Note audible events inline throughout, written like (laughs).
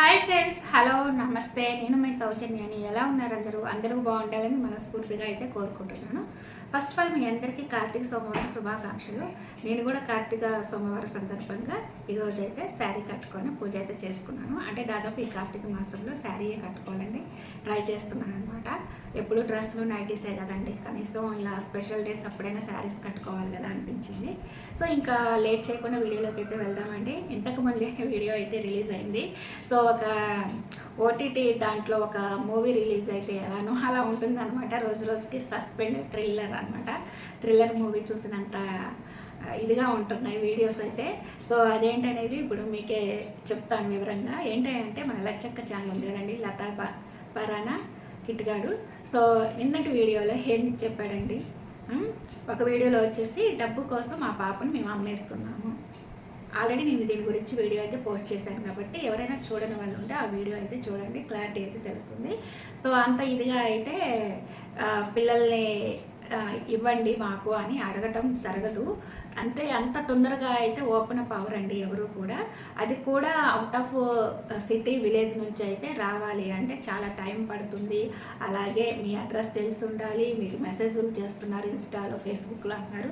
Hi friends hello నమస్తే. నేను మీ సౌజన్యాని. ఎలా ఉన్నారు అందరూ? అందరూ బాగుండాలని మనస్ఫూర్తిగా అయితే కోరుకుంటున్నాను. ఫస్ట్ ఆఫ్ ఆల్ మీ అందరికీ కార్తీక సోమవారం శుభాకాంక్షలు. నేను కూడా కార్తీక సోమవారం సందర్భంగా ఈరోజు అయితే శారీ కట్టుకొని పూజ అయితే చేసుకున్నాను. అంటే దాదాపు ఈ కార్తీక మాసంలో శారీయే కట్టుకోవాలని ట్రై చేస్తున్నాను అనమాట ఎప్పుడు డ్రెస్సులు నైటీసే కదండి. కనీసం ఇలా స్పెషల్ డేస్ అప్పుడైనా శారీస్ కట్టుకోవాలి కదా అనిపించింది. సో ఇంకా లేట్ చేయకుండా వీడియోలోకి అయితే వెళ్దామండి. ఇంతకుముందే (laughs) వీడియో అయితే రిలీజ్ అయింది. సో ఒక ఓటీటీ దాంట్లో ఒక మూవీ రిలీజ్ అయితే ఎలానో అలా ఉంటుంది అనమాట రోజు రోజుకి సస్పెండ్ థ్రిల్లర్ అనమాట థ్రిల్లర్ మూవీ చూసినంత ఇదిగా ఉంటున్నాయి వీడియోస్ అయితే. సో అదేంటనేది ఇప్పుడు మీకే చెప్తాను వివరంగా. ఏంటంటే మన లచ్చక్క ఛానల్ ఉంది కదండి లతా పరానా కిట్గాడు సో నిన్నటి వీడియోలో ఏం చెప్పాడండి? ఒక వీడియోలో వచ్చేసి డబ్బు కోసం మా పాపను మేము అమ్మేస్తున్నాము. ఆల్రెడీ నేను దీని గురించి వీడియో అయితే పోస్ట్ చేశాను కాబట్టి ఎవరైనా చూడని వాళ్ళు ఉంటే ఆ వీడియో అయితే చూడండి క్లారిటీ అయితే తెలుస్తుంది. సో అంత ఇదిగా అయితే పిల్లల్ని ఇవ్వండి మాకు అని అడగటం జరగదు. అంటే అంత తొందరగా అయితే ఓపెన్ అప్ అవ్వరండి ఎవరు కూడా. అది కూడా అవుట్ ఆఫ్ సిటీ విలేజ్ నుంచి అయితే రావాలి. అంటే చాలా టైం పడుతుంది. అలాగే మీ అడ్రస్ తెలిసి ఉండాలి మీరు మెసేజ్లు చేస్తున్నారు ఇన్స్టాలో ఫేస్బుక్లో అంటున్నారు.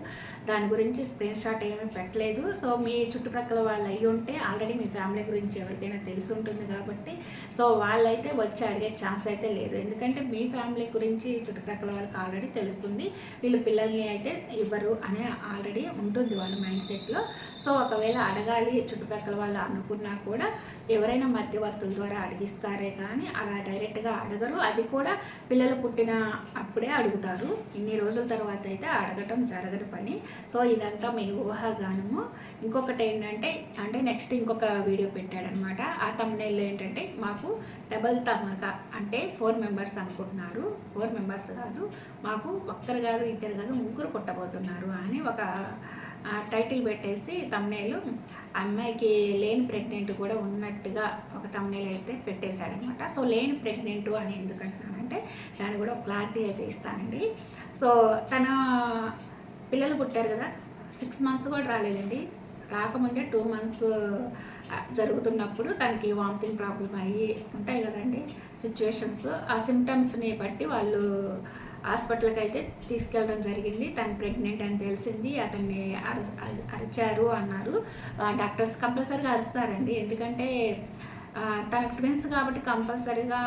దాని గురించి స్క్రీన్ షాట్ ఏమీ పెట్టలేదు. సో మీ చుట్టుప్రక్కల వాళ్ళు అయ్యి ఉంటే ఆల్రెడీ మీ ఫ్యామిలీ గురించి ఎవరికైనా తెలిసి ఉంటుంది కాబట్టి. సో వాళ్ళైతే వచ్చి అడిగే ఛాన్స్ అయితే లేదు. ఎందుకంటే మీ ఫ్యామిలీ గురించి చుట్టుప్రక్కల వాళ్ళకి ఆల్రెడీ తెలుస్తుంది. వీళ్ళు పిల్లల్ని అయితే ఇవ్వరు అనే ఆల్రెడీ ఉంటుంది వాళ్ళ మైండ్ సెట్లో. సో ఒకవేళ అడగాలి చుట్టుపక్కల వాళ్ళు అనుకున్నా కూడా ఎవరైనా మధ్యవర్తుల ద్వారా అడిగిస్తారే కానీ అలా డైరెక్ట్గా అడగరు. అది కూడా పిల్లలు పుట్టిన అప్పుడే అడుగుతారు. ఇన్ని రోజుల తర్వాత అయితే అడగటం జరగదు పని. సో ఇదంతా మీ ఊహాగానము ఇంకొకటి ఏంటంటే అంటే నెక్స్ట్ ఇంకొక వీడియో పెట్టాడనమాట. ఆ తమ్నేల్లో ఏంటంటే మాకు డబల్ తమగా అంటే ఫోర్ మెంబర్స్ అనుకుంటున్నారు. ఫోర్ మెంబర్స్ కాదు. మాకు ఒక్కరు కాదు ఇద్దరు కాదు ముగ్గురు పుట్టబోతున్నారు అని ఒక టైటిల్ పెట్టేసి తమ్నేలు అమ్మాయికి లేని ప్రెగ్నెంట్ కూడా ఉన్నట్టుగా ఒక తమ్నేల్ అయితే పెట్టేశాడనమాట సో లేని ప్రెగ్నెంట్ అని ఎందుకంటున్నానంటే దాన్ని కూడా క్లారిటీ అయితే ఇస్తానండి. సో తన పిల్లలు పుట్టారు కదా సిక్స్ మంత్స్ కూడా రాలేదండి. రాకముందే టూ మంత్స్ uh, జరుగుతున్నప్పుడు తనకి వామిటింగ్ ప్రాబ్లం అయ్యి ఉంటాయి కదండి సిచ్యువేషన్స్ ఆ సిమ్టమ్స్ని బట్టి వాళ్ళు హాస్పిటల్కి అయితే తీసుకెళ్ళడం జరిగింది. తను ప్రెగ్నెంట్ అని తెలిసింది. అతన్ని అర అరిచారు అన్నారు. డాక్టర్స్ కంపల్సరీగా అరుస్తారండి. ఎందుకంటే తనకు ట్విన్స్ కాబట్టి కంపల్సరీగా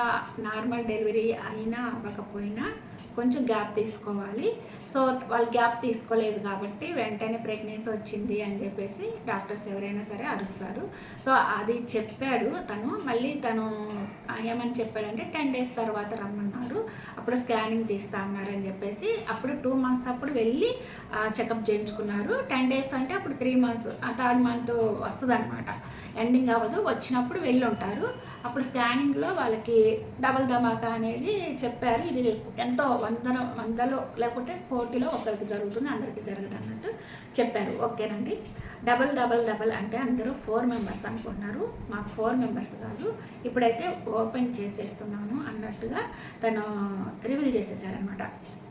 నార్మల్ డెలివరీ అయినా అవ్వకపోయినా కొంచెం గ్యాప్ తీసుకోవాలి. సో వాళ్ళు గ్యాప్ తీసుకోలేదు కాబట్టి వెంటనే ప్రెగ్నెన్సీ వచ్చింది అని చెప్పేసి డాక్టర్స్ ఎవరైనా సరే అరుస్తారు. సో అది చెప్పాడు తను. మళ్ళీ తను ఏమని చెప్పాడంటే టెన్ డేస్ తర్వాత రమ్మన్నారు. అప్పుడు స్కానింగ్ తీస్తా అన్నారని చెప్పేసి అప్పుడు టూ మంత్స్ అప్పుడు వెళ్ళి చెకప్ చేయించుకున్నారు. టెన్ డేస్ అంటే అప్పుడు త్రీ మంత్స్ థర్డ్ మంత్ వస్తుంది అనమాట ఎండింగ్ అవ్వదు. వచ్చినప్పుడు వెళ్ళి ఉంటారు. అప్పుడు స్కానింగ్లో వాళ్ళకి డబల్ ధమాకా అనేది చెప్పారు. ఇది ఎంతో వందల వందలో లేకపోతే కోటిలో ఒకరికి జరుగుతుంది అందరికీ జరగదు అన్నట్టు చెప్పారు. ఓకేనండి. డబల్ డబల్ డబల్ అంటే అందరూ ఫోర్ మెంబర్స్ అనుకుంటున్నారు. మాకు ఫోర్ మెంబర్స్ కాదు. ఇప్పుడైతే ఓపెన్ చేసేస్తున్నాను అన్నట్టుగా తను రివీల్ చేసేసాడనమాట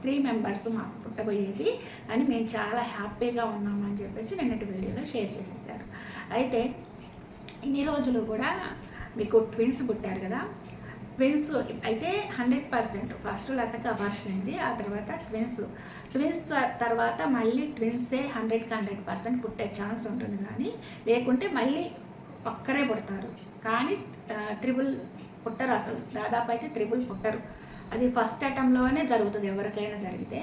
త్రీ మెంబర్స్ మాకు పుట్టబోయేది అని మేము చాలా హ్యాపీగా ఉన్నామని చెప్పేసి నిన్నటి వీడియోలో షేర్ చేసేసాడు అయితే ఇన్ని రోజులు కూడా మీకు ట్విన్స్ పుట్టారు కదా. ట్విన్స్ అయితే హండ్రెడ్ పర్సెంట్ ఫస్ట్ లతకి అబార్షన్ అయింది ఆ తర్వాత ట్విన్స్ ట్విన్స్ తర్వాత మళ్ళీ ట్విన్సే హండ్రెడ్కి హండ్రెడ్ పర్సెంట్ పుట్టే ఛాన్స్ ఉంటుంది కానీ లేకుంటే మళ్ళీ ఒక్కరే పుడతారు. కానీ త్రిబుల్ పుట్టరు అసలు. దాదాపు అయితే త్రిబుల్ పుట్టరు. అది ఫస్ట్ అటెంప్ట్లోనే జరుగుతుంది ఎవరికైనా జరిగితే.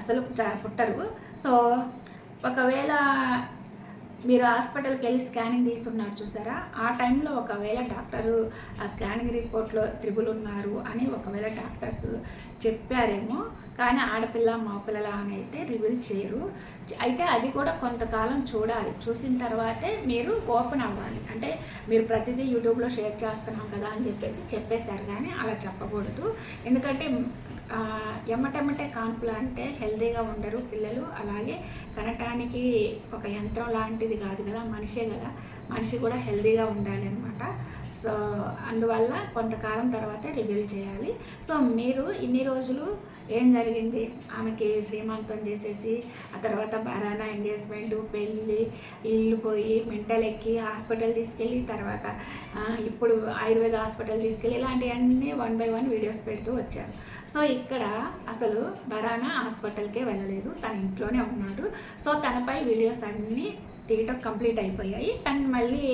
అసలు పుట్టరు. సో ఒకవేళ మీరు హాస్పిటల్కి వెళ్ళి స్కానింగ్ తీసున్నారు చూసారా? ఆ టైంలో ఒకవేళ డాక్టరు ఆ స్కానింగ్ రిపోర్ట్లో త్రిబుల్ ఉన్నారు అని ఒకవేళ డాక్టర్స్ చెప్పారేమో కానీ ఆడపిల్ల మగపిల్లల అని అయితే రివీల్ చేయరు. అయితే అది కూడా కొంతకాలం చూడాలి. చూసిన తర్వాతే మీరు ఓపెన్ అవ్వాలి. అంటే మీరు ప్రతిదీ యూట్యూబ్లో షేర్ చేస్తున్నాం కదా అని చెప్పేసి చెప్పేశారు కానీ అలా చెప్పకూడదు. ఎందుకంటే ఎమ్మటెమ్మటే కాన్పులు అంటే హెల్తీగా ఉండరు పిల్లలు. అలాగే కనటానికి ఒక యంత్రం లాంటిది కాదు కదా మనిషే కదా. మనిషి కూడా హెల్దీగా ఉండాలి అనమాట సో అందువల్ల కొంతకాలం తర్వాత రివీల్ చేయాలి. సో మీరు ఇన్ని రోజులు ఏం జరిగింది? ఆమెకి సీమాంతం చేసేసి ఆ తర్వాత బరానా ఎంగేజ్మెంట్ పెళ్ళి ఇల్లు పోయి మెంటల్ ఎక్కి హాస్పిటల్ తీసుకెళ్ళి తర్వాత ఇప్పుడు ఆయుర్వేద హాస్పిటల్ తీసుకెళ్ళి ఇలాంటివన్నీ వన్ బై వన్ వీడియోస్ పెడుతూ వచ్చారు. సో ఇక్కడ అసలు బరానా హాస్పిటల్కే వెళ్ళలేదు. తన ఇంట్లోనే ఉన్నాడు. సో తనపై వీడియోస్ అన్నీ తీయటం కంప్లీట్ అయిపోయాయి. తను మళ్ళీ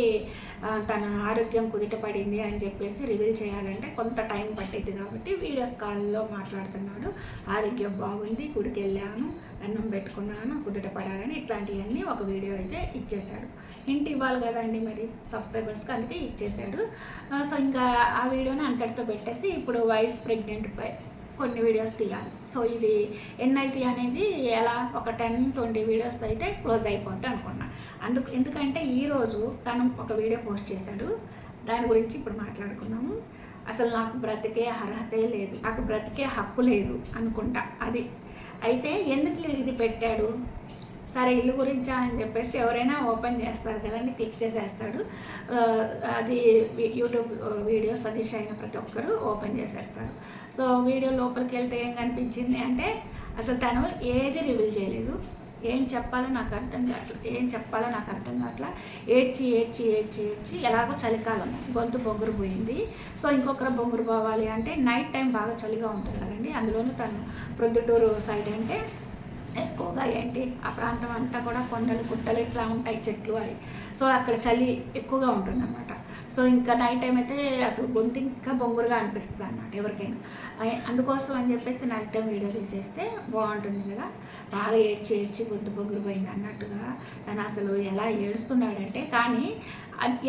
తన ఆరోగ్యం కుదిటపడింది అని చెప్పేసి రివీల్ చేయాలంటే కొంత టైం పట్టింది కాబట్టి వీడియోస్ కాల్లో మాట్లాడుతున్నాడు. ఆరోగ్యం బాగుంది గుడికి వెళ్ళాను అన్నం పెట్టుకున్నాను కుదుట పడాలని ఇట్లాంటివన్నీ ఒక వీడియో అయితే ఇచ్చేశాడు. ఇంటి ఇవ్వాలి కదండి మరి సబ్స్క్రైబర్స్కి అందుకే ఇచ్చేశాడు. సో ఇంకా ఆ వీడియోని అంతటితో పెట్టేసి ఇప్పుడు వైఫ్ ప్రెగ్నెంట్ కొన్ని వీడియోస్ తీయాలి. సో ఇది ఎన్నైతే అనేది ఎలా ఒక టెన్ ట్వంటీ వీడియోస్ అయితే క్లోజ్ అయిపోద్ది అనుకున్నా. అందుకు ఎందుకంటే ఈరోజు తను ఒక వీడియో పోస్ట్ చేశాడు. దాని గురించి ఇప్పుడు మాట్లాడుకున్నాము అసలు నాకు బ్రతికే అర్హతే లేదు. నాకు బ్రతికే హక్కు లేదు అనుకుంటా. అది. అయితే ఎందుకు ఇది పెట్టాడు? సరే ఇల్లు గురించా అని చెప్పేసి ఎవరైనా ఓపెన్ చేస్తారు కదండి క్లిక్ చేసేస్తాడు. అది యూట్యూబ్ వీడియో సజెస్ట్ అయిన ప్రతి ఒక్కరు ఓపెన్ చేసేస్తారు. సో వీడియో లోపలికి వెళ్తే ఏం కనిపించింది అంటే అసలు తను ఏది రివీల్ చేయలేదు. ఏం చెప్పాలో నాకు అర్థం కావట్లేదు ఏం చెప్పాలో నాకు అర్థం కావట్లా ఏడ్చి ఏడ్చి ఏడ్చి ఏడ్చి ఎలాగో చలికాలం గొంతు బొంగురు పోయింది. సో ఇంకొకరు బొంగురు పోవాలి అంటే నైట్ టైం బాగా చలిగా ఉంటుంది కదండి. అందులోనూ తను ప్రొద్దుటూరు సైడ్ అంటే ఎక్కువగా ఏంటి? ఆ ప్రాంతం అంతా కూడా కొండలు గుట్టలు ఇట్లా ఉంటాయి చెట్లు అవి. సో అక్కడ చలి ఎక్కువగా ఉంటుంది అనమాట సో ఇంకా నైట్ టైం అయితే అసలు గొంతు ఇంకా బొంగురుగా అనిపిస్తుంది అనమాట ఎవరికైనా. అందుకోసం అని చెప్పేసి నైట్ టైం వీడియో తీసేస్తే బాగుంటుంది కదా. బాగా ఏడ్చి ఏడ్చి గొంతు బొంగురు పోయింది అన్నట్టుగా తను అసలు ఎలా ఏడుస్తున్నాడంటే కానీ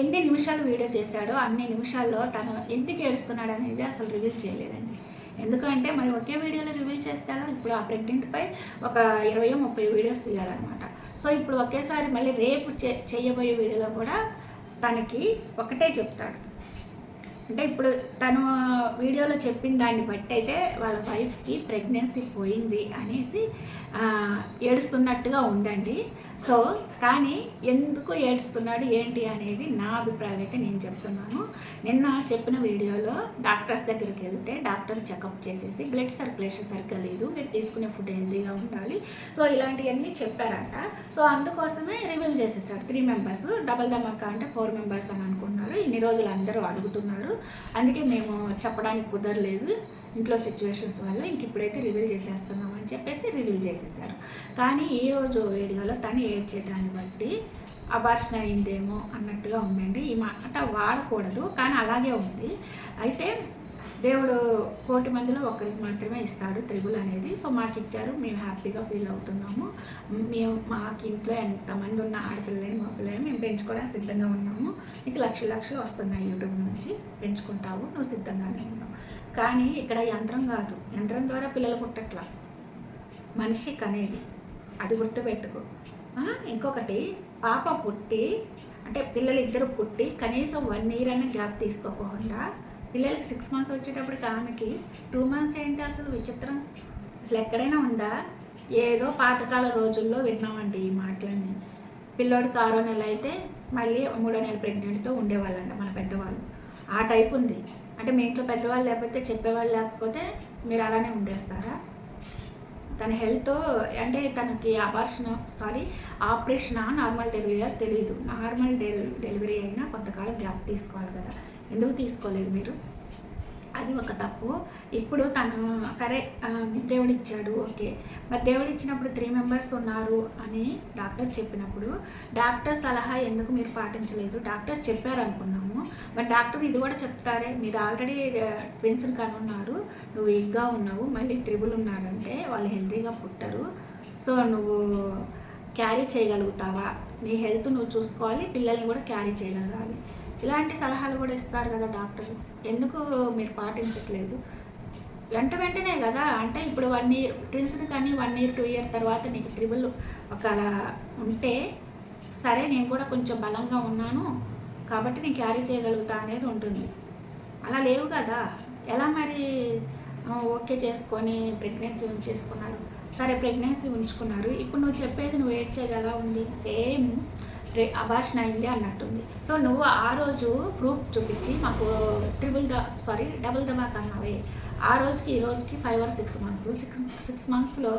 ఎన్ని నిమిషాలు వీడియో చేశాడో అన్ని నిమిషాల్లో తను ఎందుకు ఏడుస్తున్నాడు అనేది అసలు రివీల్ చేయలేదండి. ఎందుకంటే మరి ఒకే వీడియోలో రివీల్ చేస్తారా? ఇప్పుడు ఆ ప్రెగ్నెంట్పై ఒక ఇరవై ముప్పై వీడియోస్ తీయాలన్నమాట. సో ఇప్పుడు ఒకేసారి మళ్ళీ రేపు చే చేయబోయే వీడియోలో కూడా తనకి ఒకటే చెప్తాడు. అంటే ఇప్పుడు తను వీడియోలో చెప్పిన దాన్ని బట్టి అయితే వాళ్ళ వైఫ్కి ప్రెగ్నెన్సీ పోయింది అనేసి ఏడుస్తున్నట్టుగా ఉందండి. సో కానీ ఎందుకు ఏడుస్తున్నాడు ఏంటి అనేది నా అభిప్రాయం అయితే నేను చెప్తున్నాను. నిన్న చెప్పిన వీడియోలో డాక్టర్స్ దగ్గరికి వెళ్తే డాక్టర్ చెకప్ చేసేసి బ్లడ్ సర్క్యులేషన్ సరిగ్గా లేదు మీరు తీసుకునే ఫుడ్ హెల్తీగా ఉండాలి. సో ఇలాంటివన్నీ చెప్పారంట. సో అందుకోసమే రివీల్ చేసేసారు త్రీ మెంబర్స్. డబల్ ధమాకా అంటే ఫోర్ మెంబర్స్ అని అనుకున్నారు ఇన్ని రోజులు అందరూ అడుగుతున్నారు. అందుకే మేము చెప్పడానికి కుదరలేదు ఇంట్లో సిచ్యువేషన్స్ వల్ల. ఇంక ఇప్పుడైతే రివీల్ చేసేస్తున్నాం అని చెప్పేసి రివీల్ చేసేసారు. కానీ ఈరోజు వీడియోలో తను ఏడ్చేదాన్ని బట్టి అబార్షన్ అయిందేమో అన్నట్టుగా ఉందండి. ఈ మాట వాడకూడదు కానీ అలాగే ఉంది. అయితే దేవుడు కోటి మందిలో ఒకరికి మాత్రమే ఇస్తాడు త్రిబుల్ అనేది. సో మాకు ఇచ్చారు మేము హ్యాపీగా ఫీల్ అవుతున్నాము. మేము మాకు ఇంట్లో ఎంతమంది ఉన్న ఆడపిల్లని మా పిల్లని మేము పెంచుకోవడానికి సిద్ధంగా ఉన్నాము. నీకు లక్ష లక్షలు వస్తున్నాయి యూట్యూబ్ నుంచి పెంచుకుంటావు నువ్వు సిద్ధంగానే ఉన్నావు. కానీ ఇక్కడ యంత్రం కాదు. యంత్రం ద్వారా పిల్లలు పుట్టట్లా. మనిషి కనేది అది గుర్తుపెట్టుకో. ఇంకొకటి పాప పుట్టి అంటే పిల్లలు ఇద్దరు పుట్టి కనీసం వన్ ఇయర్ అయినా గ్యాప్ తీసుకోకుండా పిల్లలకి సిక్స్ మంత్స్ వచ్చేటప్పటికి ఆమెకి టూ మంత్స్ ఏంటి అసలు విచిత్రం? అసలు ఎక్కడైనా ఉందా? ఏదో పాతకాల రోజుల్లో విన్నామండి ఈ మాటలన్నీ. పిల్లోడికి ఆరో నెల అయితే మళ్ళీ మూడో నెల ప్రెగ్నెంట్తో ఉండేవాళ్ళంట మన పెద్దవాళ్ళు. ఆ టైప్ ఉంది. అంటే మీ ఇంట్లో పెద్దవాళ్ళు లేకపోతే చెప్పేవాళ్ళు లేకపోతే మీరు అలానే ఉండేస్తారా? తన హెల్త్ అంటే తనకి abortion sorry operation normal delivery తెలియదు నార్మల్ డెలివరీ అయినా కొంతకాలం గ్యాప్ తీసుకోవాలి కదా. ఎందుకు తీసుకోలేదు మీరు? అది ఒక తప్పు. ఇప్పుడు తను సరే దేవుడు ఇచ్చాడు ఓకే. మరి దేవుడు ఇచ్చినప్పుడు త్రీ మెంబర్స్ ఉన్నారు అని డాక్టర్ చెప్పినప్పుడు డాక్టర్ సలహా ఎందుకు మీరు పాటించలేదు? డాక్టర్స్ చెప్పారు అనుకున్నాము మరి డాక్టర్ ఇది కూడా చెప్తారే మీరు ఆల్రెడీ ట్విన్స్ని కనున్నారు నువ్వు వీక్గా ఉన్నావు మళ్ళీ త్రిబుల్ ఉన్నారంటే వాళ్ళు హెల్తీగా పుట్టరు. సో నువ్వు క్యారీ చేయగలుగుతావా? నీ హెల్త్ నువ్వు చూసుకోవాలి పిల్లల్ని కూడా క్యారీ చేయగలగాలి. ఇలాంటి సలహాలు కూడా ఇస్తారు కదా డాక్టర్ ఎందుకు మీరు పాటించట్లేదు? వెంట వెంటనే కదా అంటే ఇప్పుడు వన్ ఇయర్ ట్విన్స్ని కానీ వన్ ఇయర్ టూ ఇయర్ తర్వాత నీకు ట్రిబుల్ అలా ఉంటే సరే నేను కూడా కొంచెం బలంగా ఉన్నాను కాబట్టి నేను క్యారీ చేయగలుగుతా అనేది ఉంటుంది. అలా లేవు కదా. ఎలా మరి ఓకే చేసుకొని ప్రెగ్నెన్సీ ఉంచేసుకున్నారు? సరే ప్రెగ్నెన్సీ ఉంచుకున్నారు. ఇప్పుడు నువ్వు చెప్పేది నువ్వు వెయిట్ చేయదు ఎలా ఉంది? సేమ్. రే అబార్షన్ అయింది అన్నట్టుంది. సో నువ్వు ఆ రోజు ప్రూఫ్ చూపించి మాకు ట్రిపుల్ ద సారీ డబుల్ దమాక్ అన్నావే. ఆ రోజుకి ఈ రోజుకి five or six months six six మంత్స్లో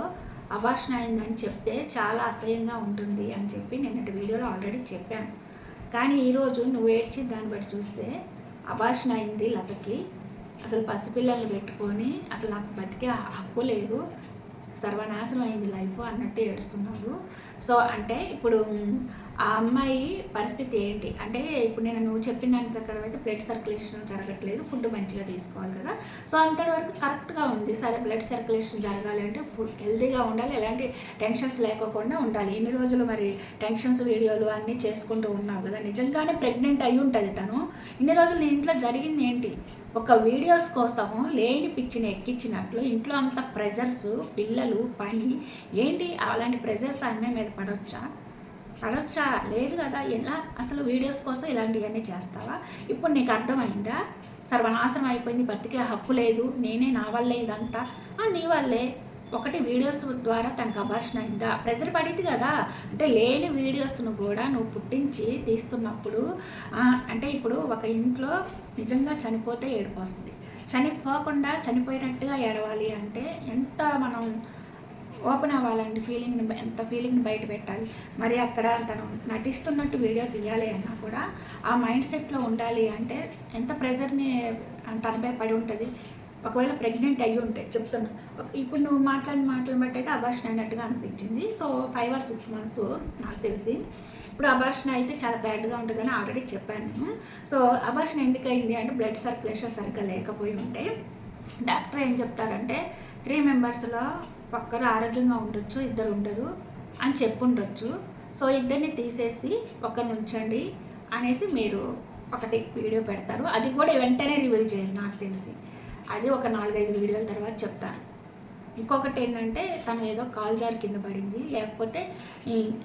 అబార్షన్ అయిందని చెప్తే చాలా అసహ్యంగా ఉంటుంది అని చెప్పి నేను వీడియోలో ఆల్రెడీ చెప్పాను. కానీ ఈరోజు నువ్వు ఏడ్చి దాన్ని బట్టి చూస్తే అబార్షన్ అయింది లతకి. అసలు పసిపిల్లల్ని పెట్టుకొని అసలు నాకు బతికే హక్కు లేదు. సర్వనాశనం అయింది లైఫ్ అన్నట్టు ఏడుస్తున్నాడు. సో అంటే ఇప్పుడు ఆ అమ్మాయి పరిస్థితి ఏంటి? అంటే ఇప్పుడు నేను నువ్వు చెప్పిన దాని ప్రకారం అయితే బ్లడ్ సర్క్యులేషన్ జరగట్లేదు ఫుడ్ మంచిగా తీసుకోవాలి కదా. సో అంతటి వరకు కరెక్ట్గా ఉంది. సరే బ్లడ్ సర్క్యులేషన్ జరగాలి అంటే ఫుడ్ హెల్తీగా ఉండాలి ఎలాంటి టెన్షన్స్ లేకోకుండా ఉండాలి. ఇన్ని రోజులు మరి టెన్షన్స్ వీడియోలు అన్నీ చేసుకుంటూ ఉన్నావు కదా. నిజంగానే ప్రెగ్నెంట్ అయి ఉంటుంది తను. ఇన్ని రోజులు ఇంట్లో జరిగింది ఏంటి? ఒక వీడియోస్ కోసము లేని పిచ్చిని ఎక్కించినట్లు ఇంట్లో అంత ప్రెజర్స్ పిల్లలు పని ఏంటి? అలాంటి ప్రెజర్స్ అమ్మాయి మీద పడవచ్చా పడవచ్చా లేదు కదా. ఎలా? అసలు వీడియోస్ కోసం ఇలాంటివన్నీ చేస్తావా? ఇప్పుడు నీకు అర్థమైందా? సర్వనాశనం అయిపోయింది బ్రతికే హక్కు లేదు నేనే నా వల్లే ఇదంతా? ఆ, నీ వల్లే. ఒకటి వీడియోస్ ద్వారా తనకు అభర్షణ అయిందా? ప్రెజర్ పడింది కదా. అంటే లేని వీడియోస్ను కూడా నువ్వు పుట్టించి తీస్తున్నప్పుడు అంటే ఇప్పుడు ఒక ఇంట్లో నిజంగా చనిపోతే ఏడుపు వస్తుంది. చనిపోకుండా చనిపోయినట్టుగా ఏడవాలి అంటే ఎంత మనం ఓపెన్ అవ్వాలండి ఫీలింగ్ని ఎంత ఫీలింగ్ని బయట పెట్టాలి. మరి అక్కడ తను నటిస్తున్నట్టు వీడియో తీయాలి అన్నా కూడా ఆ మైండ్ సెట్లో ఉండాలి అంటే ఎంత ప్రెజర్ని తనపై పడి ఉంటుంది. ఒకవేళ ప్రెగ్నెంట్ అయ్యి ఉంటే చెప్తున్నా. ఇప్పుడు నువ్వు మాట్లాడిన మాటలు బట్టి అయితే అబార్షన్ అయినట్టుగా అనిపించింది. So five or six months నాకు తెలిసి. ఇప్పుడు అబార్షన్ అయితే చాలా బ్యాడ్గా ఉంటుందని ఆల్రెడీ చెప్పాను నేను. సో అబార్షన్ ఎందుకు అయింది అంటే బ్లడ్ సర్క్యులేషన్ సరిగ్గా లేకపోయి ఉంటే డాక్టర్ ఏం చెప్తారంటే త్రీ మెంబర్స్లో ఒక్కరు ఆరోగ్యంగా ఉండొచ్చు ఇద్దరు ఉండరు అని చెప్పుండొచ్చు. సో ఇద్దరిని తీసేసి ఒకరిని ఉంచండి అనేసి మీరు ఒకటి వీడియో పెడతారు. అది కూడా వెంటనే రివీల్ చేయాలి నాకు తెలిసి. అది ఒక నాలుగైదు వీడియోల తర్వాత చెప్తారు. ఇంకొకటి ఏంటంటే తను ఏదో కాల్ జారి కింద పడింది. లేకపోతే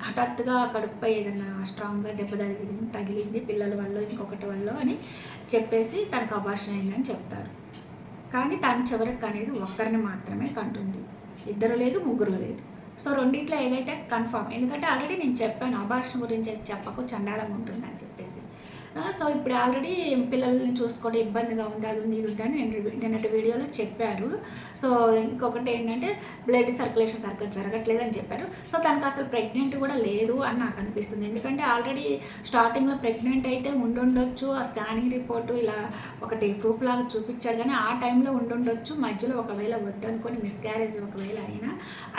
హఠాత్తుగా కడుపుపై ఏదైనా స్ట్రాంగ్గా దెబ్బ తగిలింది తగిలింది పిల్లల వల్ల ఇంకొకటి వల్ల అని చెప్పేసి తనకు అభాషణ అయిందని చెప్తారు. కానీ తను చివరికి అనేది ఒక్కరిని మాత్రమే కంటుంది. ఇద్దరు లేదు ముగ్గురు లేదు. సో రెండిట్లో ఏదైతే కన్ఫామ్ ఎందుకంటే ఆల్రెడీ నేను చెప్పాను అభాషణ గురించి అయితే చెప్పకు చండాలంగా ఉంటుందని చెప్పేసి. సో ఇప్పుడు ఆల్రెడీ పిల్లల్ని చూసుకోవడం ఇబ్బందిగా ఉంది అది ఉంది ఇది ఉంది అని నేను నిన్నటి వీడియోలో చెప్పారు. సో ఇంకొకటి ఏంటంటే బ్లడ్ సర్క్యులేషన్ సర్కిల్ జరగట్లేదు అని చెప్పారు. సో తనకు అసలు ప్రెగ్నెంట్ కూడా లేదు అని నాకు అనిపిస్తుంది. ఎందుకంటే ఆల్రెడీ స్టార్టింగ్లో ప్రెగ్నెంట్ అయితే ఉండుండొచ్చు ఆ స్కానింగ్ రిపోర్టు ఇలా ఒకటి ప్రూఫ్ లాగా చూపించాడు కానీ ఆ టైంలో ఉండుండొచ్చు మధ్యలో ఒకవేళ వద్దనుకొని మిస్క్యారేజ్ ఒకవేళ అయినా.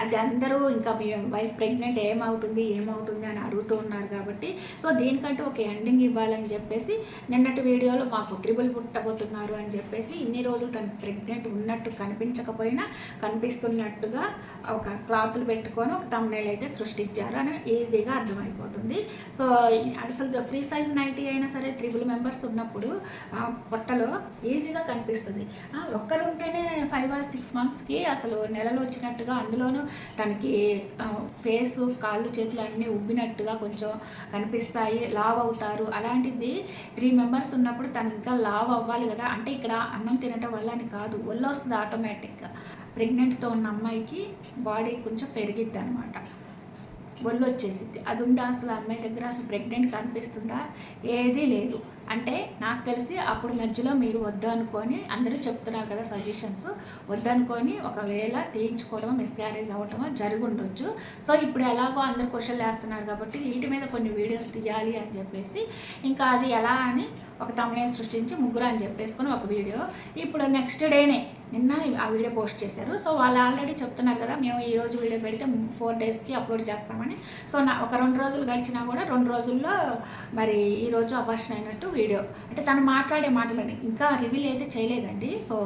అది అందరూ ఇంకా మీ వైఫ్ ప్రెగ్నెంట్ ఏమవుతుంది ఏమవుతుంది అని అడుగుతూ ఉన్నారు కాబట్టి. సో దీనికంటే ఒక ఎండింగ్ ఇవ్వాలని చెప్పి చెప్పేసి నిన్నటి వీడియోలో మాకు త్రిబుల్ పుట్టబోతున్నారు అని చెప్పేసి ఇన్ని రోజులు తను ప్రెగ్నెంట్ ఉన్నట్టు కనిపించకపోయినా కనిపిస్తున్నట్టుగా ఒక క్లాత్లు పెట్టుకొని ఒక తమ్నేల్ అయితే సృష్టించారు అని ఈజీగా అర్థమైపోతుంది. సో అసలు ఫ్రీ సైజ్ నైంటీ అయినా సరే త్రిబుల్ మెంబర్స్ ఉన్నప్పుడు పొట్టలో ఈజీగా కనిపిస్తుంది. ఒక్కరుంటేనే ఒక్కరు ఉంటేనే ఫైవ్ ఆర్ సిక్స్ మంత్స్కి అసలు నెలలు వచ్చినట్టుగా అందులోనూ తనకి ఫేస్ కాళ్ళు చేతులు అన్నీ ఉబ్బినట్టుగా కొంచెం కనిపిస్తాయి లావ్ అవుతారు అలాంటిది త్రీ మెంబర్స్ ఉన్నప్పుడు తను ఇంకా లావ్ అవ్వాలి కదా? అంటే ఇక్కడ అన్నం తినటం వల్ల అని కాదు. ఒళ్ళు వస్తుంది ఆటోమేటిక్గా ప్రెగ్నెంట్తో ఉన్న అమ్మాయికి బాడీ కొంచెం పెరిగిద్ది అనమాట ఒళ్ళు వచ్చేసింది అది ఉందా అసలు అమ్మాయి దగ్గర అసలు ప్రెగ్నెంట్ కనిపిస్తుందా? ఏదీ లేదు. అంటే నాకు తెలిసి అప్పుడు మధ్యలో మీరు వద్దు అనుకొని అందరూ చెప్తున్నారు కదా సజెషన్స్. వద్దనుకొని ఒకవేళ తీయించుకోవడం మిస్క్యారేజ్ అవ్వటమో జరిగి ఉండొచ్చు సో ఇప్పుడు ఎలాగో అందరు క్వశ్చన్లు వేస్తున్నారు కాబట్టి వీటి మీద కొన్ని వీడియోస్ తీయాలి అని చెప్పేసి ఇంకా అది ఎలా అని ఒక తమిళ సృష్టించి ముగ్గురు అని చెప్పేసుకొని ఒక వీడియో. ఇప్పుడు నెక్స్ట్ డేనే నిన్న ఆ వీడియో పోస్ట్ చేశారు. సో వాళ్ళు ఆల్రెడీ చెప్తున్నారు కదా మేము ఈ రోజు వీడియో పెడితే ఫోర్ డేస్కి అప్లోడ్ చేస్తామని. సో నా ఒక రెండు రోజులు గడిచినా కూడా రెండు రోజుల్లో మరి ఈరోజు రోజు అపర్షన్ అయినట్టు వీడియో. అంటే తను మాట్లాడే మాటలు ఇంకా రివీల్ అయితే చేయలేదండి. సో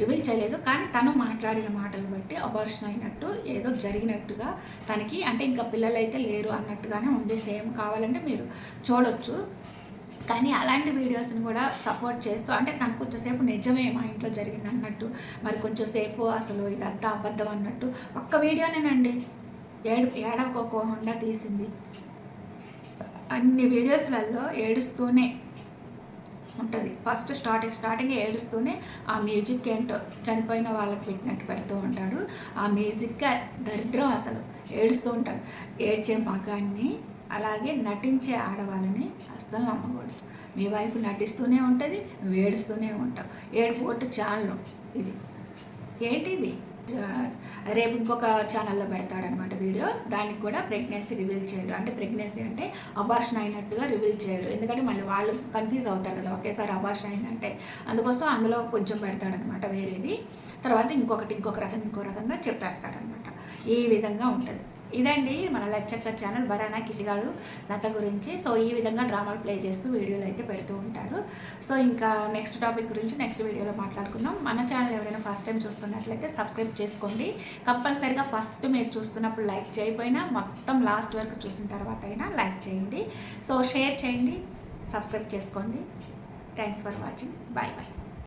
రివీల్ చేయలేదు. కానీ తను మాట్లాడిన మాటలు బట్టి అపర్షన్ అయినట్టు ఏదో జరిగినట్టుగా తనకి అంటే ఇంకా పిల్లలు అయితే లేరు అన్నట్టుగానే ఉంది. సేమ్ కావాలంటే మీరు చూడొచ్చు. కానీ అలాంటి వీడియోస్ని కూడా సపోర్ట్ చేస్తూ అంటే తను కొంచెంసేపు నిజమే మా ఇంట్లో జరిగింది అన్నట్టు మరి కొంచెంసేపు అసలు ఇదంతా అబద్ధం అన్నట్టు ఒక్క వీడియోనేనండి. ఏడు ఏడవకోకుండా తీసింది. అన్ని వీడియోస్లలో ఏడుస్తూనే ఉంటుంది. ఫస్ట్ స్టార్టింగ్ స్టార్టింగ్ ఏడుస్తూనే ఆ మ్యూజిక్ ఏంటో చనిపోయిన వాళ్ళకి పెట్టినట్టు పెడుతూ ఉంటాడు. ఆ మ్యూజిక్ దరిద్రం అసలు. ఏడుస్తూ ఉంటాడు. ఏడ్చే మగాన్ని అలాగే నటించే ఆడవాళ్ళని అస్సలు నమ్మకూడదు. మీ వైఫ్ నటిస్తూనే ఉంటుంది నువ్వు ఏడుస్తూనే ఉంటావు. ఏడుపు కొట్టు ఛానల్ ఇది. ఏంటిది రేపు ఇంకొక ఛానల్లో పెడతాడనమాట వీడియో. దానికి కూడా ప్రెగ్నెన్సీ రివీల్ చేయడు అంటే ప్రెగ్నెన్సీ అంటే అబార్షన్ అయినట్టుగా రివీల్ చేయడు ఎందుకంటే మళ్ళీ వాళ్ళు కన్ఫ్యూజ్ అవుతారు కదా ఒకేసారి అబార్షన్ అయిందంటే. అందుకోసం అందులో కొంచెం పెడతాడనమాట వేరేది. తర్వాత ఇంకొకటి ఇంకొక రకం ఇంకో రకంగా చెప్పేస్తాడనమాట ఈ విధంగా ఉంటుంది. ఇదండి మన లచ్చక్క ఛానల్ బరానా కిటిగాడు లత గురించి. సో ఈ విధంగా డ్రామాలు ప్లే చేస్తూ వీడియోలు అయితే పెడుతూ ఉంటారు. సో ఇంకా నెక్స్ట్ టాపిక్ గురించి నెక్స్ట్ వీడియోలో మాట్లాడుకుందాం. మన ఛానల్ ఎవరైనా ఫస్ట్ టైం చూస్తున్నట్లయితే సబ్స్క్రైబ్ చేసుకోండి. కంపల్సరిగా ఫస్ట్ మీరు చూస్తున్నప్పుడు లైక్ చేయకపోయినా మొత్తం లాస్ట్ వరకు చూసిన తర్వాత అయినా లైక్ చేయండి. సో షేర్ చేయండి సబ్స్క్రైబ్ చేసుకోండి. Thanks for watching bye bye